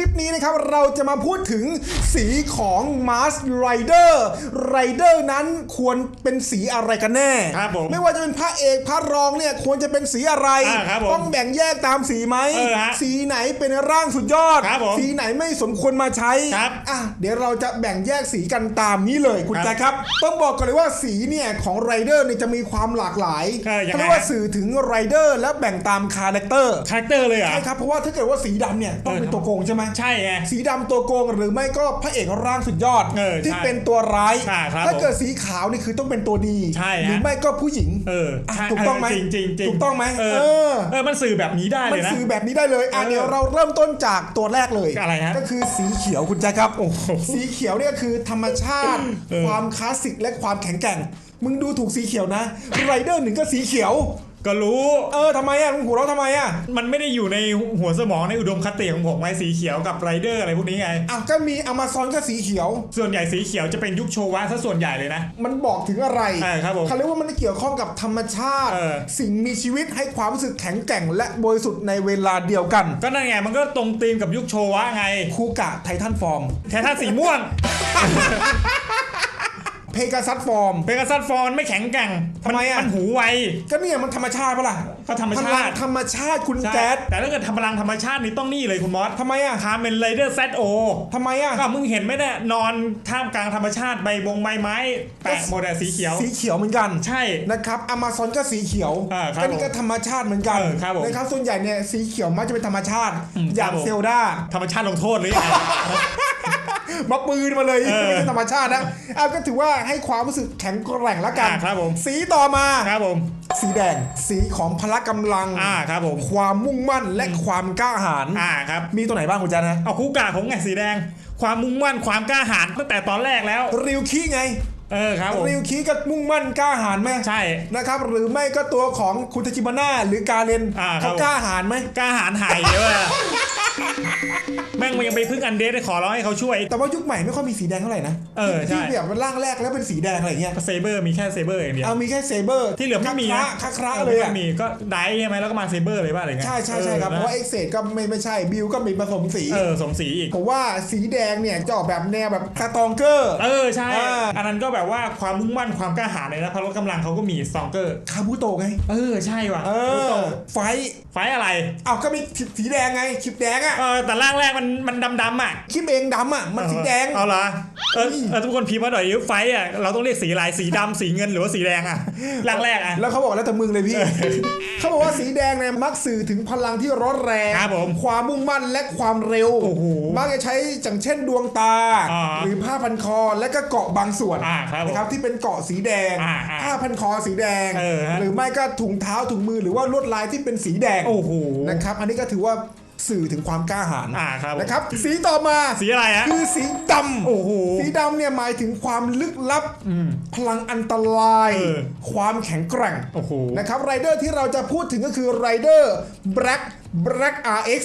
ลิปนี้นะครับเราจะมาพูดถึงสีของ Mars Rider Rider นั้นควรเป็นสีอะไรกันแน่ ครับผมไม่ว่าจะเป็นพระเอกพระรองเนี่ยควรจะเป็นสีอะไร อ่าครับผมต้องแบ่งแยกตามสีไหม เออฮะสีไหนเป็นร่างสุดยอด ครับผมสีไหนไม่สมควรมาใช้ครับอะเดี๋ยวเราจะแบ่งแยกสีกันตามนี้เลยคุณครับแจ๊คครับ ต้องบอกก่อนเลยว่าสีเนี่ยของไรเดอร์เนี่ยจะมีความหลากหลายเออยังไง เขาเรียกว่าสื่อถึงไรเดอร์และแบ่งตามคาแรคเตอร์ คาแรคเตอร์เลยเหรอะ ใช่ครับ เพราะว่าถ้าเกิดว่าสีดำเนี่ย ต้องเป็นเออตัวโกงใช่ไหมใช่ไงสีดำตัวโกงหรือไม่ก็พระเอกร่างสุดยอดเออที่ใช่เป็นตัวร้ายอ่าครับถ้าผมเกิดสีขาวนี่คือต้องเป็นตัวดีใช่ฮะหรือไม่ก็ผู้หญิงเอออะใช่ถูกต้องไหมเจริงจริงจริงถูกต้องไหมเออเออเออมันสื่อแบบนี้ได้มัเลนยนะสื่อแบบนี้ได้เลยอะเออเดี๋ยวเราเริ่มต้นจากตัวแรกเลยอะไรฮะก็คือสีเขียวคุณแจ๊คครับโอ้โหสีเขียวเนี่ยคือธรรมชาติเออความคลาสสิกและความแข็งแกร่งมึงดูถูกสีเขียวนะไรเดอร์หนึ่งก็สีเขียว ก็รู้ เออทำไมอะมึงหัวเราะทำไมอะมันไม่ได้อยู่ในหัวสมองในอุดมคติของผมไงสีเขียวกับไรเดอร์อะไรพวกนี้ไง อะก็มีอเมซอนก็สีเขียว ส่วนใหญ่สีเขียวจะเป็นยุคโชวะซะส่วนใหญ่เลยนะ มันบอกถึงอะไรเออครับผม เขาเรียกว่ามันเกี่ยวข้องกับธรรมชาติ เออ สิ่งมีชีวิตให้ความรู้สึกแข็งแกร่ง และบริสุทธิ์ในเวลาเดียวกันก็นั่นไงมันก็ตรงธีมกับยุคโชวะไง คูกะไททันฟอร์ม แทนท่าสีม่วง เพกาซัสฟอร์ม เพกาซัสฟอนไม่แข็งแกร่งทำไมอะมันหูไว ก็เนี่ยมันธรรมชาติปะล่ะก็ธรรมชาติพลังธรรมชาติคุณใช่แจ๊ดแต่ถ้าเกิดทำพลังธรรมชาตินี่ต้องนี่เลยคุณมอสทำไมอะคาเมนไรเดอร์แซโอทำไมอะ ก็มึงเห็นไหมเนี่ยนอนท่ามกลางธรรมชาติใบบงใบไม้แปะหมดอะสีเขียว สีเขียวเหมือนกัน ใช่ นะครับอเมซอนก็สีเขียวอ่าครับก็นี่ก็ธรรมชาติเหมือนกันเออครับผมนะครับส่วนใหญ่เนี่ยสีเขียวมักจะเป็นธรรมชาติอืมอย่างครับผมเซลดาธรรมชาติลงโทษหรือยังไง มาปืนมาเลยเออไม่ใช่ธรรมชาตินะเอาก็ถือว่าให้ความรู้สึกแข็งแกร่งแล้วกันอ่าครับผมสีต่อมาครับผมสีแดงสีของพละกำลังอ่าครับผมความมุ่งมั่นและความกล้าหาญอ่าครับมีตัวไหนบ้างคุณแจ๊ดนะเอาคู่กาผมไงสีแดง ความมุ่งมั่นความกล้าหาญตั้งแต่ตอนแรกแล้วริวคีไงเออครับผมริวคีก็มุ่งมั่นกล้าหาญไหมใช่นะครับ หรือไม่ก็ตัวของคุณทาจิมาน่าหรือกาเลนอ่าครับเขากล้าหาญไหมกล้าหาญหายเยอะอะ แม่งมันยังไปพึ่งอันเดสได้ขอร้องให้เขาช่วย แต่ว่ายุคใหม่ไม่ค่อยมีสีแดงเท่าไหร่นะเออใช่ ที่แบบร่างแรกแล้วเป็นสีแดงอะไรเงี้ยเซเบอร์มีแค่เซเบอร์อย่างเดียวเอามีแค่เซเบอร์ที่เหลือไม่มีนะคาคระเลยอะไม่มีก็ไดฟ์ใช่ไหมแล้วก็มาเซเบอร์เลยป่ะอะไรเงี้ยใช่ใช่ใช่ครับออเพราะว่าเอ็กเซดก็ไม่ไม่ใช่บิลก็มีผสมสีเออสมสีอีกผมว่าสีแดงเนี่ยจะออกแบบแนวแบบสตองเกอร์เออใช่อ่าอันนั้นก็แบบว่าความมุ่งมั่นความกล้าหาญเลยนะพละกำลังเขาก็มีสองเกอร์คาบุโตะไงเออใช่ว่ะเอพูดตรองไฟท์ไฟอะไรเอาก็มีสีแดงไงคลิปแดงอะเออแต่ร่างแรกมันมันดำดำๆอะคลิปเองดำอะมันสีแดงเอาเหรอเออเฮ้ยเออทุกคนพิมพ์มาหน่อยดิไฟอะเราต้องเรียกสีอะไรสีดำสีเงินหรือว่าสีแดงอะร่างแรกอะแล้วเขาบอกแล้วแต่มึงเลยพี่เขาบอกว่าสีแดงเนี่ยมักสื่อถึงพลังที่ร้อนแรงครับผมความมุ่งมั่นและความเร็วโอ้โหมักจะใช้อย่างเช่นดวงตาอ่าหรือผ้าพันคอและก็เกาะบางส่วนอ่าครับผมนะครับที่เป็นเกาะสีแดงอ่าอ่าผ้าพันคอสีแดงเออฮะหรือไม่ก็ถุงเท้าถุงมือหรือว่าลวดลายที่เป็นสีแดงโอ้โหนะครับอันนี้ก็ถือว่า สื่อถึงความกล้าหาญอ่าครับผมนะครับสีต่อมาสีอะไรฮะ คือสีดำโอ้โหสีดำเนี่ยหมายถึงความลึกลับอืมพลังอันตราย เออความแข็งแกร่งโอ้โห นะครับไรเดอร์ที่เราจะพูดถึงก็คือไรเดอร์ Black Black RX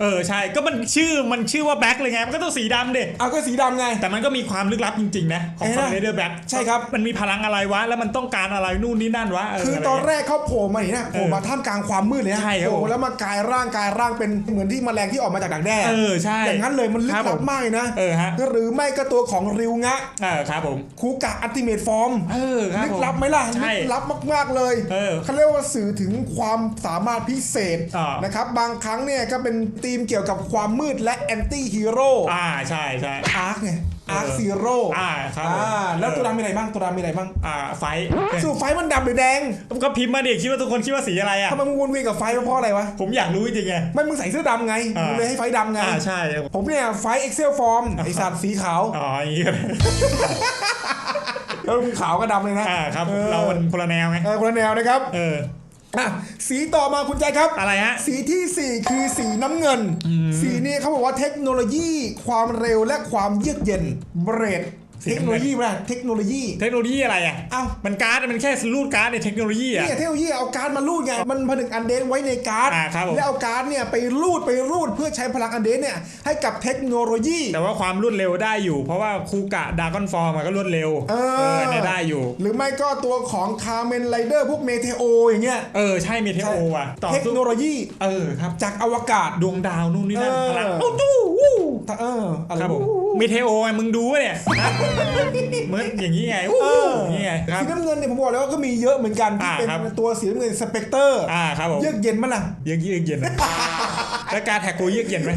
เออใช่ก็มันชื่อมันชื่อว่าแบ็คเลยไงมันก็ต้องสีดำดิเอาก็สีดำไง แต่มันก็มีความลึกลับจริงๆนะของเอ๊ะฟอร์เรเดอร์แบ็คใช่ครับ มันมีพลังอะไรวะ แล้วมันต้องการอะไรนู่นนี่นั่นวะเคืออะไรตอนเงี้ยแรกเขาโผล่มาเนี่ยนะโผล่มาท่ามกลางความมืดเลยนะใช่ครับโผล่ผมแล้วมากลายร่างกลายร่างเป็นเหมือนที่แมลงที่ออกมาจากดักแด้เออใช่อย่างนั้นเลยมันลึกครับลัผบมมากเลยนะเออฮะหรือไม่ก็ตัวของริวงะเออครับผมคูกะอัติเมตฟอร์มเออครับลึกผมลับไหมล่ะใช่ลึกลับมากๆเลยเออเขาเรียกว่าสื่อถึงความสามารถพิเศษอ่านนะครับบางครั้งเนี่ยก็เป็นธีมเกี่ยวกับความมืดและแอนตี้ฮีโร่อ่าใช่ใช่อาร์คไงอาร์คเออซีโร่อ่าครับผมอ่าแล้วเออตัวดำมีอะไรบ้างตัวดำมีอะไรบ้างอ่าไฟสู่ไฟมันดำหรือแดงก็พิมพ์มาดิคิดว่าทุกคนคิดว่าสีอะไรอะทำไมมึงวนเวียนกับไฟเพราะอะไรวะผมอยากรู้จริงๆไงไม่มึงใส่เสื้อดำไงอ่ามึมึงเลยให้ไฟดำไงอ่าใช่ครับผมเนี่ยไฟเอ็กเซลฟอร์มไอสัตว์สีขาวอ๋ออย่างงี้ก็ได้แล้วมึงขาวกับดำเลยนะอ่าครับออเรามันคนละแนวไงเออคนละแนวนะครับ เออ อะสีต่อมาคุณใจครับ อะไรฮะ สีที่ 4 คือสีน้ำเงิน สีนี้เขาบอกว่าเทคโนโลยี ความเร็วและความเยือกเย็นเบรดสี เทคน้ำโนเงิโลนยีป่ะเทคโนโลยี เทคโนโลยีอะไรอะเอ้ามันการ์ดมันแค่รูดการ์ดในเทคโนโลยีอะเนี่ยเทคโนโลยีเอาการ์ดมารูดไงมันผนึกอันเดนไว้ในการ์ดอ่าครับผมแล้วเอาการ์ดเนี่ยไปรูดไปรูดเพื่อใช้พลังอันเดนเนี่ยให้กับเทคโนโลยี แต่ว่าความรวดเร็วได้อยู่ เพราะว่าคูกะดากอนฟอร์มันก็รวดเร็วเออเนี่ยได้อยู่ หรือไม่ก็ตัวของคาเมนไรเดอร์พวกเมเทโออย่างเงี้ยเออใช่มีเทโออะต่อเทคสู้โนโลยีเออครับจากอวกาศดวงดาวนู่นนี่นั่นเออพลังโอ้จู้ เอออะไรครับผมอู้มีเทโอไงมึงดูวะเนี่ยนะเหมือนอย่างนี้ไงอู้เอออย่างนี้ไงครับสีน้ำเงินเนี่ยผมบอกแล้วว่าก็มีเยอะเหมือนกันที่อ่าเป็นครับตัวสีน้ำเงินสเปกเตอร์อ่าครับผมเยือกเย็นมั้ยล่ะเยือกเยือกเย็นนะ แล้วการแท็กกูเยือกเย็นไหม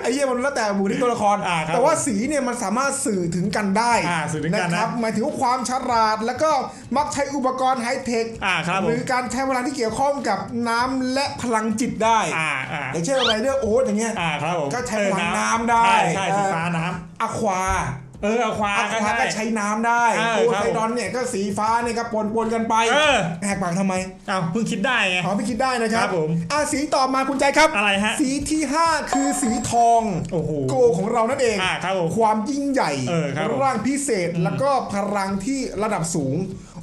ไอ้เหี้ยมันแล้วแต่หมู่ที่ตัวละครอ่าครับแต่ว่าสีเนี่ยมันสามารถสื่อถึงกันได้อ่าสื่อถึงกันนะครับหมายถึงว่าความฉลาด แล้วก็มักใช้อุปกรณ์ไฮเทคอ่าครับผมหรือการใช้พลังที่เกี่ยวข้องกับน้ำและพลังจิตได้อ่าอ่าอย่างเช่นไรเดอร์โอ๊ตอย่างเงี้ยอ่าครับผมก็ใช้เออพลังน้ำได้ใช่ใช่เออสีฟ้าน้อะควาำ เออเอาควาอะก็ควาใช่ก็ใช้น้ำได้เออตัวครับไทดอนเนี่ยก็สีฟ้าเนี่ยก็ปนปนๆกันไปเออ แหกปากทำไมเอาเพิ่งคิดได้ไง ขอพี่คิดได้นะครับครับผมอะสีต่อมาคุณใจครับ อะไรฮะสีที่ 5 คือสีทองโอ้โหโกของเรานั่นเองอ่าครับผมความยิ่งใหญ่เออครับผม ร่างพิเศษแล้วก็พลังที่ระดับสูง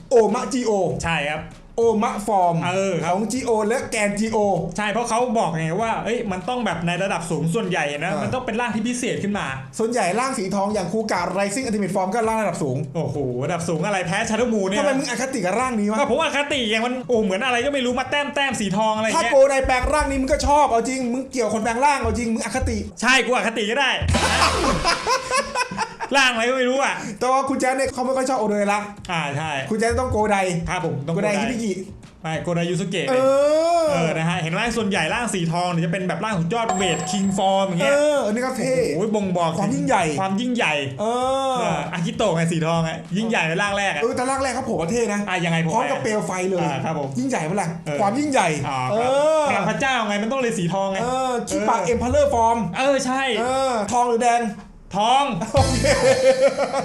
โอมะจีโอ ใช่ครับ โอมะฟอร์มเออคขรับองจีโอและแกนจีโอใช่เพราะเขาบอกไงว่าเอ้ยมันต้องแบบในระดับสูงส่วนใหญ่นะ เออ มันต้องเป็นร่างที่พิเศษขึ้นมา ส่วนใหญ่ร่างสีทองอย่างคูการไรซิ่งอัลติเมทฟอร์มก็ร่างระดับสูงโอ้โหระดับสูงอะไรแพ้ชาร์มูเนี่ยทำไมมึงอคติกับร่างนี้วะก็ผมอคติอย่างมันโอ้เหมือนอะไรก็ไม่รู้มาแต้มแต้มสีทองอะไรถ้าเงี้ยโกไดแปลงร่างนี้มึงก็ชอบเอาจริงมึงเกี่ยวคนแปลงร่างเอาจริงมึงอคติ ใช่กูอคติก็ได้ ร่างอะไรก็ไม่รู้อะแต่ว่าคุณแจ๊คเนี่ยเขาไม่ค่อยชอบโอเดยละอ่าใช่คุณแจ๊คต้องโกไดครับผมต้องโกโกไดไดฮิบิกิไม่โกไดยูสุเกะเออเออนะฮะเห็นร่างส่วนใหญ่ร่างสีทองเนี่ยจะเป็นแบบร่างของยอดเวทคิงฟอร์มอย่างเอเงี้ยออันนี้ก็เท่โอ้ยบ่งบอกความยิ่งใหญ่ความยิ่งใหญ่เออเอออากิโตะไงสีทองไงยิ่งใหญ่ในร่างแรกอะเออแต่ร่างแรกเขาโผล่ประเทศนะอะยังไงผมพร้อมกับเปลวไฟเลยอ่าครับผมยิ่งใหญ่เมื่อไหร่เออความยิ่งใหญ่อ๋อเอครับอพลังพระเจ้าไงมันต้องเลยสีทองไงเออชิปะเอ็มพาเลอร์ฟอร์มเออใช่เออทองหรือแดง ทองโอเค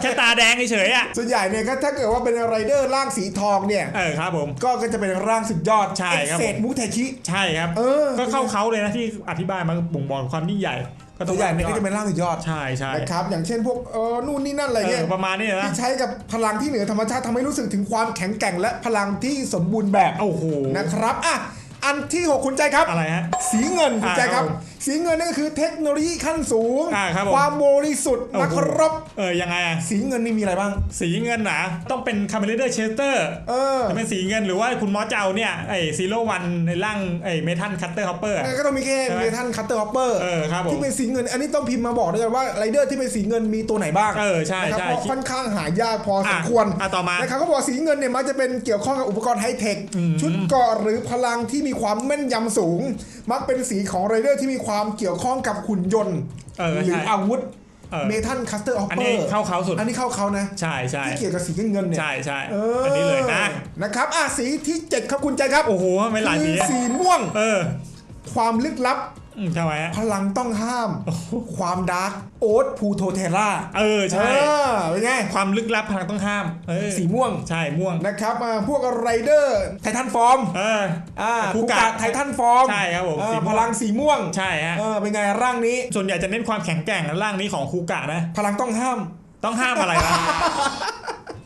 แค่ตาแดงเฉยๆอะส่วนใหญ่เนี่ยก็ถ้าเกิดว่าเป็นไรเดอร์ร่างสีทองเนี่ย เออครับผม ก็ก็จะเป็นร่างสุดยอดใช่ครับเอ็กเซดมูเทคิใช่ครับ เออก็เข้าเขาเลยนะที่อธิบายมาบ่งบอกความยิ่งใหญ่ก็ต้ตัองวใหญ่เนี่ยก็จะเป็นร่างสุดยอดใช่ใช่นะครับ อย่างเช่นพวกเออนู่นนี่นั่นอะไรเอเงี้ยอประมาณนี้นะที่ใช้กับพลังที่เหนือธรรมชาติทำให้รู้สึกถึงความแข็งแกร่งและพลังที่สมบูรณ์แบบโอ้โหนะครับอะอันที่หกคุณใจครับ อะไรฮะ สีเงินคุณอ่าใจครับครับผม สีเงินนั่นก็คือเทคโนโลยีขั้นสูง อ่าครับผมความบริสุทธิ์โอ้โหนะครับเออยังไงอะสีเงินนี่มีอะไรบ้าง สีเงินนะต้องเป็นคาเมเลเดอร์เชสเตอร์เออจะเป็นสีเงินหรือว่าคุณมอสจะเอาเนี่ยไอ้ซีโร่วันในร่างไอ้เมทัลคัตเตอร์ฮอปเปอร์งั้นก็ต้องมีแค่ใช่ไหมเมทัลคัตเตอร์ฮอปเปอร์เออครับผม ที่เป็นสีเงิน อันนี้ต้องพิมพ์มาบอกด้วยกันว่าไรเดอร์ที่เป็นสีเงินมีตัวไหนบ้างเออใช่นะครับใช่เพราะค่อนข้างหายากพอสมอะควร อะต่อมา นะครับเขาบอกสีเงินเนี่ยมักจะเป็นเกี่ยวข้องกับอุปกรณ์ไฮเทคชุดเกราะหรือพลังที่มีความแม่นยำสูง มักเป็นสีของไรเดอร์ที่มีความเกี่ยวข้องกับหุ่นยนต์ เออหรือใช่อาวุธเออเมทัลคัสเตอร์ฮอปอันเปอนี้ร์เข้าเขาสุด อันนี้เข้าเขานะใช่ใช่ที่เกี่ยวกับสีเงินเนี่ย ใช่ใช่เอออัอันนี้เลยนะ นะครับอะสีที่เจ็ดครับคุณใจครับโอ้โหไม่หลายคืสีออะสีม่วงเออ ความลึกลับอืม ทำไมฮะ พลังต้องห้าม ความดาร์กโอ๊ตพูโทเทราเออใช่เออเป็นไง ความลึกลับพลังต้องห้ามเออสีม่วงใช่ม่วงนะครับอ่าพวกไรเดอร์ไททันฟอร์มเอออ่าคูคูกะกะไททันฟอร์มใช่ครับผมเออสีม่วงพลังสีม่วงใช่ฮะเออเป็นไงร่างนี้ ส่วนใหญ่จะเน้นความแข็งแกร่งนะร่างนี้ของคูกะนะ พลังต้องห้ามต้องห้ามอะไรนะ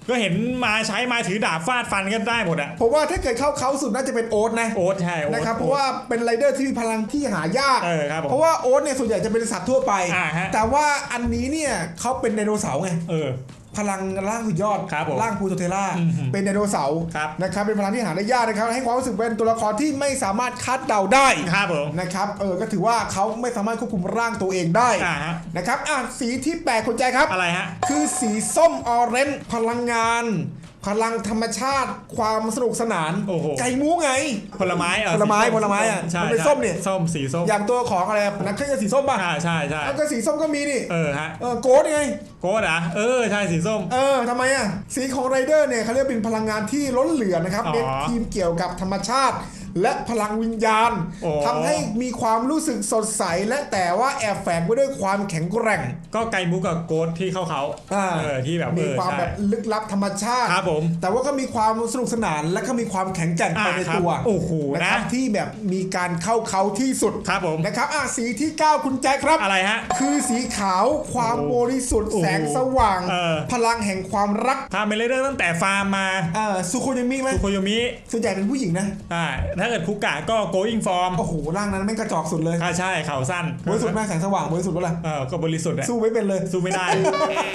ก็เห็นมาใช้มาถือดาบฟาดฟันกันได้หมดอะผมว่าถ้าเกิดเข้าเขาสุดน่าจะเป็นโอ๊ตนะโอ๊ตใช่โอ๊ต นะครับเพโอ๊ราะตว่าเป็นไรเดอร์ที่มีพลังที่หายาก เออครับผมเพราะว่าโอ๊ตเนี่ยส่วนใหญ่จะเป็นสัตว์ทั่วไป อ่าฮะ แต่ว่าอันนี้เนี่ยเขาเป็นไดโนเสาร์ไง เออ พลังร่างสุดยอดครับผมร่างพูโตเทล่าอืมฮึเป็นไดโนเสาร์ครับ นะครับเป็นพลังที่หาได้ยากนะครับให้ความรู้สึกเป็นตัวละครที่ไม่สามารถคาดเดาได้ครับผมนะครับเออก็ถือว่าเขาไม่สามารถควบคุมร่างตัวเองได้อ่าฮะนะครับอะสีที่แปลกคนใจครับ อะไรฮะ คือสีส้มออเรนจ์พลังงาน พลังธรรมชาติความสนุกสนานโอ้โห ไก่มูไง ผลไม้เออผลไม้สีส้ผลไม้อะใช่มันเป็นใช่ส้มเนี่ยส้มสีส้มอย่างตัวของอะไรนักเครื่องสีส้มป่ะอ่าใช่ใช่แล้วก็สีส้มก็มีนี่เออฮะเออโกดไง โกดอะเออใช่สีส้ม เออทำไมอะสีของไรเดอร์เนี่ยเขาเรียกเป็นพลังงานที่ล้นเหลือนะครับอ๋อ เป็นทีมเกี่ยวกับธรรมชาติ และพลังวิญญาณโอ้ทำให้มีความรู้สึกสดใสและแต่ว่าแอบแฝงไปด้วยความแข็งแกร่ง ก็ไกมุกกับโกดที่เข้าเขาอ่าเออที่แบบมีเออความใช่แบบลึกลับธรรมชาติครับผมแต่ว่าก็มีความสนุกสนานและก็มีความแข็งแกร่งไปอ่าในครับตัวโอ้โหนะนะครับที่แบบมีการเข้าเขาที่สุดครับผมนะครับอะสีที่ 9 คุณแจ็คครับอะไรฮะคือสีขาวความโอ้บริสุทธิ์โอ้โหแสงสว่างเออพลังแห่งความรักพาเมเลเดอร์ตั้งแต่ฟาร์มมาเอ่อสุโคยามิไหมสุโคโยมิส่วนใหญ่เป็นผู้หญิงนะอ่าถ้าเกิดคุกะก็ going form โอ้โหร่างนั้นแม่งกระจอกสุดเลยอ่าใช่เข่าสั้นบริสุทธิ์แม่งแสงสว่างบริสุทธิ์วะล่ะเออก็บริสุทธิ์อะสู้ไม่เป็นเลยสู้ไม่ได้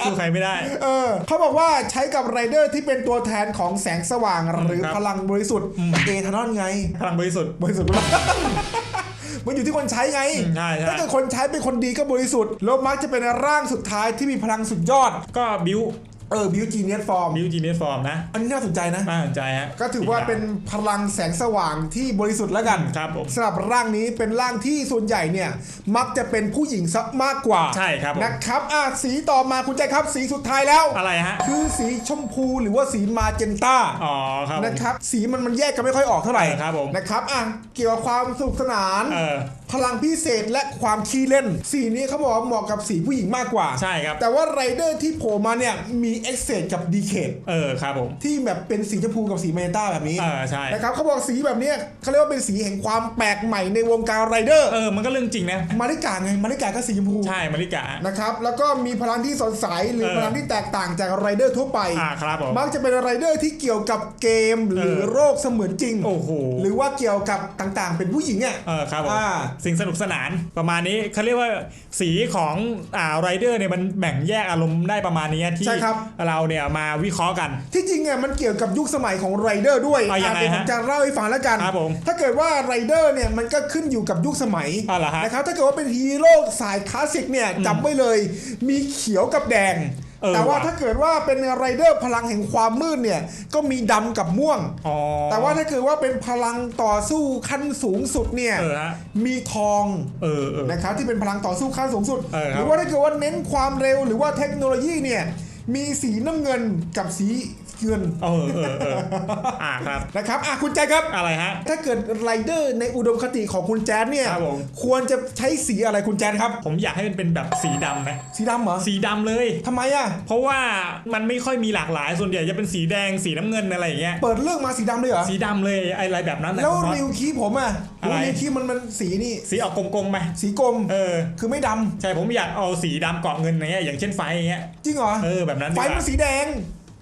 สู้ใครไม่ได้ เออเขาบอกว่าใช้กับไรเดอร์ที่เป็นตัวแทนของแสงสว่าง หรือครับพลังบริสุทธิ์เอทานอลไง พลังบริสุทธิ์บริสุทธิ์วะล่ะมันอยู่ที่คนใช้ไงอืมใช่ใช่ถ้าเกิดคนใช้เป็นคนดีก็บริสุทธิ์แล้วมักจะเป็นร่างสุดท้ายที่มีพลังสุดยอด ก็บิว เออบิวจีเนียสฟอร์มบิวจีเนียฟอร์มนะ อันนี้น่าสนใจนะน่าสนใจฮะก็ถือว่าเป็นพลังแสงสว่างที่บริสุทธิ์แล้วกันครับผมสำหรับร่างนี้เป็นร่างที่ส่วนใหญ่เนี่ย มักจะเป็นผู้หญิงซะมากกว่าใช่ครับผมนะครับอะสีต่อมาคุณใจครับสีสุดท้ายแล้วอะไรฮะคือสีชมพูหรือว่าสีมาเจนต้าอ๋อครับผมนะครับสีมันมันแยกกันไม่ค่อยออกเท่าไหร่เออครับผมนะครับอะเกี่ยวกับความสนุกสนานเออ พลังพิเศษและความขี้เล่น สีนี้เขาบอกว่าเหมาะกับสีผู้หญิงมากกว่า ใช่ครับ แต่ว่าไรเดอร์ที่โผล่มาเนี่ยมีเอ็กเซกับดีเคทเออครับผมที่แบบเป็นสีชมพูกับสีเมเนต้าแบบนี้เออใช่นะครับเขาบอกสีแบบเนี้ยเขาเรียกว่าเป็นสีแห่งความแปลกใหม่ในวงการไรเดอร์เออมันก็เรื่องจริงนะมาริกาไงมาริกาก็สีชมพูใช่มาริกานะครับแล้วก็มีพลังที่สดใสหรือเออพลังที่แตกต่างจากไรเดอร์ทั่วไปอ่าครับผมมักจะเป็นไรเดอร์ที่เกี่ยวกับเกมหรือเออโรคเสมือนจริงโอ้โหหรือว่าเกี่ยวกับต่างๆ เป็นผู้หญิงอะเออครับผมอ่าสิ่งสนุกสนานประมาณนี้เขาเรียกว่าสีของอ่าไรเดอร์เนี่ยมันแบ่งแยกอารมณ์ได้ประมาณนี้ที่ใช่ครับ เราเนี่ยมาวิเคราะห์กัน ที่จริงอะมันเกี่ยวกับยุคสมัยของไรเดอร์ด้วยเอายังไงเดี๋ยวผมฮะจะเล่าให้ฟังแล้วกัน ครับผมถ้าเกิดว่าไรเดอร์เนี่ยมันก็ขึ้นอยู่กับยุคสมัยอ๋อเหรอฮะนะครับถ้าเกิดว่าเป็นฮีโร่สายคลาสสิกเนี่ยจำไว้เลย มีเขียวกับแดงเออ แต่ว่าว่ะถ้าเกิดว่าเป็นไรเดอร์พลังแห่งความมืดเนี่ยก็มีดำกับม่วงอ๋อแต่ว่าถ้าเกิดว่าเป็นพลังต่อสู้ขั้นสูงสุดเนี่ยเออฮะมีทองเออเออนะครับที่เป็นพลังต่อสู้ขั้นสูงสุดเออครับหรือว่าถ้าเกิดว่าเน้นความเร็วหรือว่าเทคโนโลยีเนี่ยมีสีน้ำเงินกับสี เงินเออเออเอออ่าครับนะครับอะคุณแจ๊คครับ อะไรฮะ ถ้าเกิดไรเดอร์ในอุดมคติของคุณแจ๊ดเนี่ยครับผม ควรจะใช้สีอะไรคุณแจ๊ดครับ ผมอยากให้มันเป็นแบบสีดำนะสีดำเหรอสีดำเลย ทำไมอะ เพราะว่ามันไม่ค่อยมีหลากหลายส่วนใหญ่จะเป็นสีแดงสีน้ำเงินอะไรอย่างเงี้ย เปิดเรื่องมาสีดำเลยเหรอสีดำเลยอะไรแบบนั้นนะแล้วคุณน็อต ริวคีผมอะอะไร ริวคีมันมันสีนี่ สีออกกลมๆไหมสีกลมเออ คือไม่ดำใช่ผมอยากเอาสีดำเกาะเงินอย่างเงี้ยอย่างเช่นไฟอย่างเงี้ยจริงเหรอเออแบบนั้นดีไฟกว่ามันสีแดง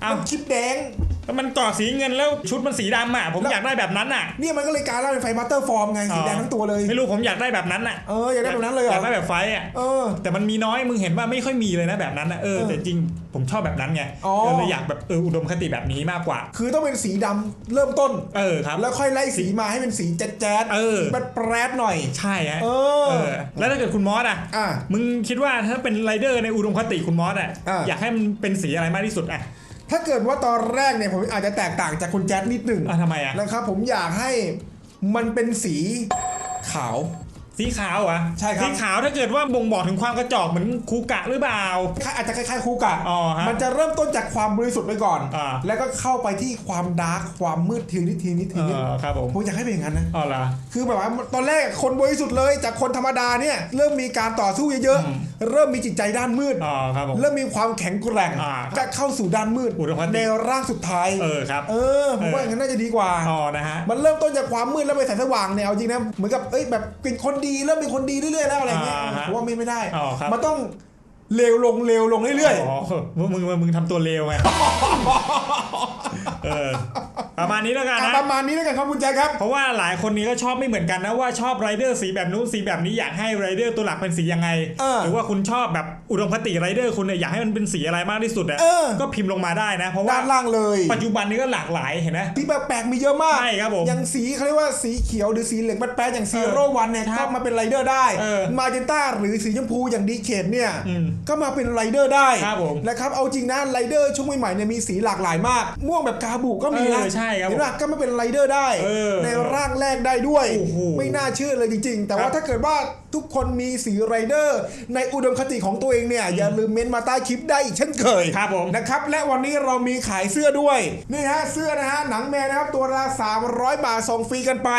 เอ้ามัมันคลิปแดง แล้วมันเกาะสีเงินแล้วชุดมันสีดำอะ ผมแล้ว อยากได้แบบนั้นอะ เนี่ยมันก็เลยกลายร่างเป็นไฟมาสเตอร์ฟอร์มไงสีแดงทั้งตัวเลย ไม่รู้ผมอยากได้แบบนั้นอะเอออยากได้แบบนั้นเลยเหรออยากได้แบบไฟอะ เออ แต่มันมีน้อยมึงเห็นว่าไม่ค่อยมีเลยนะแบบนั้นนะเออเออแต่จริงผมชอบแบบนั้นไงอ๋อ เออเลยอยากแบบเอออุดมคติแบบนี้มากกว่า คือต้องเป็นสีดำเริ่มต้น เออครับ แล้วค่อยไล่สีมาให้เป็นสีแจ๊ดๆเออ แบดแปรดหน่อย ใช่ฮะเออเออแล้วถ้าเกิดคุณมอสอะอะมึงคิดว่าถ้าเป็นไรเดอร์ในอุดมคติคุณมอสอะอะ อยากให้มันเป็นสีอะไรมากที่สุดอะ ถ้าเกิดว่าตอนแรกเนี่ยผมอาจจะแตกต่างจากคุณแจ๊ดนิดหนึ่งอะทำไมอะ นะครับผมอยากให้มันเป็นสีขาว สีขาวเหรอะใช่ครับ สีขาวถ้าเกิดว่าบ่งบอกถึงความกระจอกเหมือนคูกะหรือเปล่าอาจจะคล้ายๆคูกะอ๋อฮะมันจะเริ่มต้นจากความบริสุทธิ์ไปก่อน อ่า แล้วก็เข้าไปที่ความดาร์กความมืดทีนิดทีนิดเอทีนิดอครับผมผมอยากให้เป็นอย่างนั้นนะอ๋อเหรอคือแบบว่าตอนแรกคนบริสุทธิ์เลย จากคนธรรมดาเนี่ยเริ่มมีการต่อสู้เยอะอืมๆเริ่มมีจิตใจด้านมืด อ๋อครับผม เริ่มมีความแข็งแกร่งอ่าก็เข้าสู่ด้านมืดอุดมคติ ในร่างสุดท้าย เออครับเออผมว่าอย่างนั้นน่าจะดีกว่า อ๋อนะฮะ มันเริ่มต้นจากความมืดแล้วไปแสงสว่างเนี่ยเอาจริงนะเหมือนกับเอ้ยแบบเป็นคนดีเริ่มเป็นคนดีเรื่อยๆแล้วอะไรเงี้ยอ่าฮะผมว่าไม่ไม่ได้อ๋อครับ มันต้องเลวลงเลวลงเรื่อยอ๋อมึงมึงมึงมึงทำตัวเลวไง เออ ประมาณนี้แล้วๆกันอะนะประมาณนี้แล้วกันครับคุณแจ๊คครับ เพราะว่าหลายคนนี้ก็ชอบไม่เหมือนกันนะว่าชอบไรเดอร์สีแบบนู้นสีแบบนี้อยากให้ไรเดอร์ตัวหลักเป็นสียังไงเออหรือว่าคุณชอบแบบอุดมคติไรเดอร์คุณเนี่ยอยากให้มันเป็นสีอะไรมากที่สุดอะเออก็พิมพ์ลงมาได้นะ เพราะว่าด้านล่างเลย ปัจจุบันนี้ก็หลากหลายเห็นไหมที่แปลกๆมีเยอะมากใช่ครับผมอย่างสีเขาเรียกว่าสีเขียวหรือสีเหลืองแป๊ดๆอย่างซีโร่วันเนี่ยครัก็บมาเป็นไรเดอร์ได้เออมาเจนต้าหรือสีชมพูอย่างดีเคทเนี่ยอืมก็มาเป็นไรเดอร์ได้ครับผมนะครับเอาจริงนะไรเดอร์ช่วงใหม่ๆเนี่ยมีสีหลากหลายมากม่วงแบบกาบุก็มีนะเออใช่ครับเห็นไหมก็มาเป็นไรเดอร์ได้เออในร่างแรกได้ด้วยโอ้โหไม่น่าเชื่อเลยจริง ๆ แต่ครัว่าบถ้าเกิดว่าทุกคนมีสีไรเดอร์ ในอุดมคติของตัวเองเนี่ย อย่าลืมเม้นต์มาใต้คลิปได้อีกเช่นเคยครับผมนะครับ และวันนี้เรามีขายเสื้อด้วย นี่ฮะเสื้อนะฮะ หนังแมวนะครับ ตัวละ 300 บาทส่งฟรีกันไป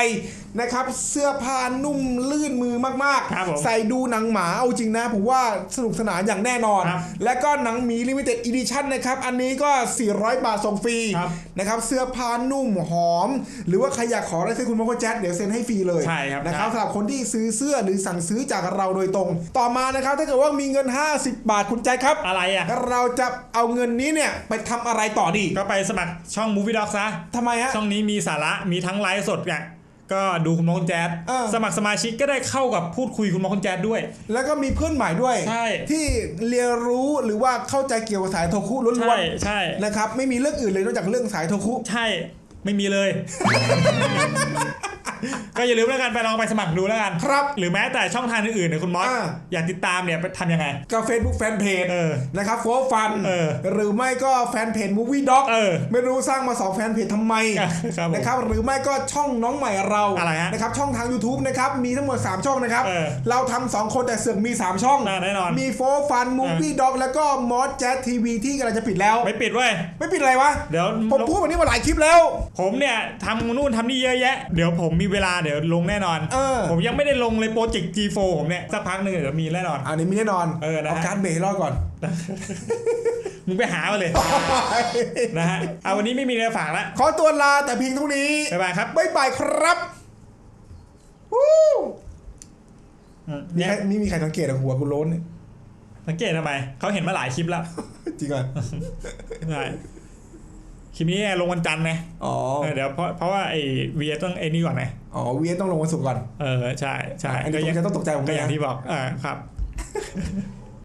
นะครับ เสื้อผ้านุ่มลื่นมือมากครับผมใส่ดูหนังหมาเอาจริงนะ ผมว่าสนุกสนานอย่างแน่นอน ครับและก็หนังหมีลิมิเต็ดอีดิชั่นนะครับ อันนี้ก็ 400 บาทส่งฟรีครับนะครับ เสื้อผ้านุ่มหอม หรือว่าใครอยากขออะไรเสื้อคุณมงคลแจ๊ดเดี๋ยวเซ็นให้ฟรีเลยใช่ครับ นะครับใช่สำหรับคนที่ซื้อเสื้อหรือสั่งซื้อจากเราโดยตรง ต่อมานะครับถ้าเกิดว่ามีเงิน 50 บาทคุณแจ๊ดครับ อะไรอะ เราจะเอาเงินนี้เนี่ยไปทำอะไรต่อดีก็ไปสมัครช่อง Movie Dog ซะ ทำไมฮะ ช่องนี้มีสาระมีทั้งไลฟ์สดเนี่ยก็ดูคุณมงแจ๊ดเออ สมัครสมาชิกก็ได้เข้ากับพูดคุยคุณมงแจ๊ดด้วย แล้วก็มีเพื่อนใหม่ด้วย ใช่ ที่เรียนรู้หรือว่าเข้าใจเกี่ยวกับสายโทคุล้ใช่วนใช่ ๆนะครับไม่มีเรื่องอื่นเลยนอกจากเรื่องสายโทคุ ใช่ไม่มีเลย ก็อย่าลืมแล้วกันไปลองไปสมัครดูแล้วกันครับ หรือแม้แต่ช่องทางอื่นๆเนี่ยคุณมอสอ่า อยากติดตามเนี่ยไปทำยังไง ก็ Facebook Fanpage เออนะครับโฟฟันเออหรือไม่ก็แฟนเพจ Movie Dog เออไม่รู้สร้างมาสองแฟนเพจทำไมครับผมนะครับหรือไม่ก็ช่องน้องใหม่เราอะไรฮะนะครับช่องทาง YouTube นะครับมีทั้งหมด 3 ช่องนะครับ เออเราทำสองคนแต่เสือกมี 3 ช่อง น่าแน่นอน มีโฟฟันมูฟี่ด็อกแล้วก็มอสแจ๊สทีวีที่กำลังจะปิดแล้ว ไม่ปิดเว้ย ไม่ปิดอะไรวะเดี๋ยว ผมพูดแบบนี้มาหลายคลิปแล้ว ผมเนี่ยทำนู่นทำนี่เยอะแยะ เดี๋ยวผมมีเวลาเดี๋ยวลงแน่นอน เออ ผมยังไม่ได้ลงเลยโปรเจกต์ G4 ผมเนี่ย สักพักหนึ่งเดี๋ยวมีแน่นอน อันนี้มีแน่นอนเออนะฮะเอาการดเบรกให้รอดก่อน มึงไปหามาเลย นะฮะเอาวันนี้ไม่มีอะไรฝากละขอตัวลาแต่เพียงเท่านี้ บ๊ายบายครับบ๊ายบายครับวู้อืมมีเนี่ยใครมีมีใครสังเกตเหรอหัวกูโล้นเนี่ยสังเกตทำไม เขาเห็นมาหลายคลิปแล้วจริงเหรอใช่คลิปนี้ลงวันจันทร์ไงอ๋อ เออเดี๋ยวเพราะเพราะว่าไอ้เวียต้องไอ้นี่ก่อนไง อ๋อเวียนต้องลงวันศุกร์ก่อน เออ ใช่ใช่อันนี้ก็ผมยังจะต้องตกใจผมก็ก็อยัย่างงที่บอกอ่าครับ